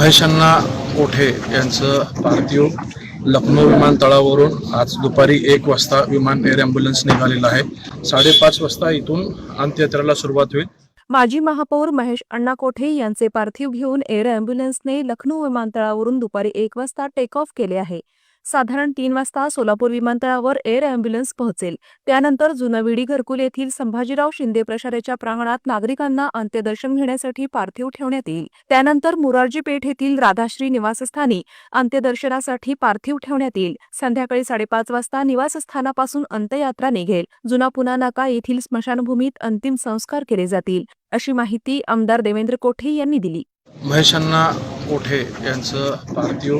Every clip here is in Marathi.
महेशांना कोठे यांचं पार्थिव लखनौ विमानतळावरून आज दुपारी एक वाजता विमान एअर ॲम्ब्युलन्स निघालेला आहे. साडेपाच वाजता इथून अंत्ययात्रेला सुरुवात होईल. माजी महापौर महेश अण्णा कोठे यांचे पार्थिव घेऊन एअर अँब्युलन्सने लखनौ विमानतळावरून दुपारी एक वाजता टेक ऑफ केले आहे. साधारण तीन वाजता सोलापूर विमानतळावर एअर अँब्युलन्स पोहोचेल. त्यानंतर जुनविडी घरकुल येथील संभाजीराव शिंदे प्रशालेच्या प्रांगणात नागरिकांना अंत्यदर्शन घेण्यासाठी पार्थिव ठेवण्यात येईल. त्यानंतर मुरारजी पेठ येथील राधाश्री निवासस्थानी अंत्यदर्शनासाठी पार्थिव ठेवण्यात येईल. संध्याकाळी साडेपाच वाजता निवासस्थानापासून अंत्ययात्रा निघेल. जुना पुना नाका येथील स्मशानभूमीत अंतिम संस्कार केले जातील. अशी माहिती आमदार देवेंद्र कोठे यांनी दिली. महेशांना कोठे यांचं पार्थिव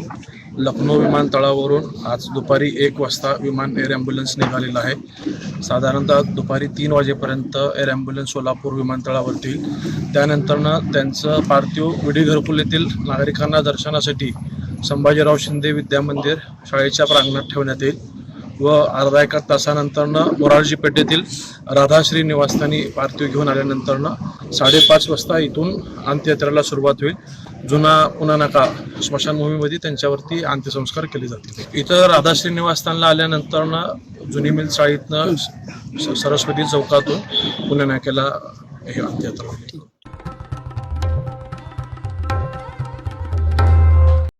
लखनौ विमानतळावरून आज दुपारी एक वाजता विमान एअर ॲम्ब्युलन्स निघालेलं आहे. साधारणतः दुपारी तीन वाजेपर्यंत एअर ॲम्ब्युलन्स सोलापूर विमानतळावरती येईल. त्यानंतरनं त्यांचं पार्थिव विडी घरकुल येथील नागरिकांना दर्शनासाठी संभाजीराव शिंदे विद्यामंदिर शाळेच्या प्रांगणात ठेवण्यात येईल व अर्धा एका तासानंतरनं मोरारजी पेठेतील राधाश्री निवासस्थानी पार्थिव घेऊन आल्यानंतरनं साडेपाच वाजता इथून अंत्ययात्रेला सुरुवात होईल. जुना पुन्हा नाका. स्मशानभूमीमध्ये त्यांच्यावरती अंत्यसंस्कार केले जातील इथं राधाश्री निवासस्थानला आल्यानंतरनं जुनी मिल चाळीतनं सरस्वती चौकातून पुण्या नाक्याला हे अंत्ययात्रा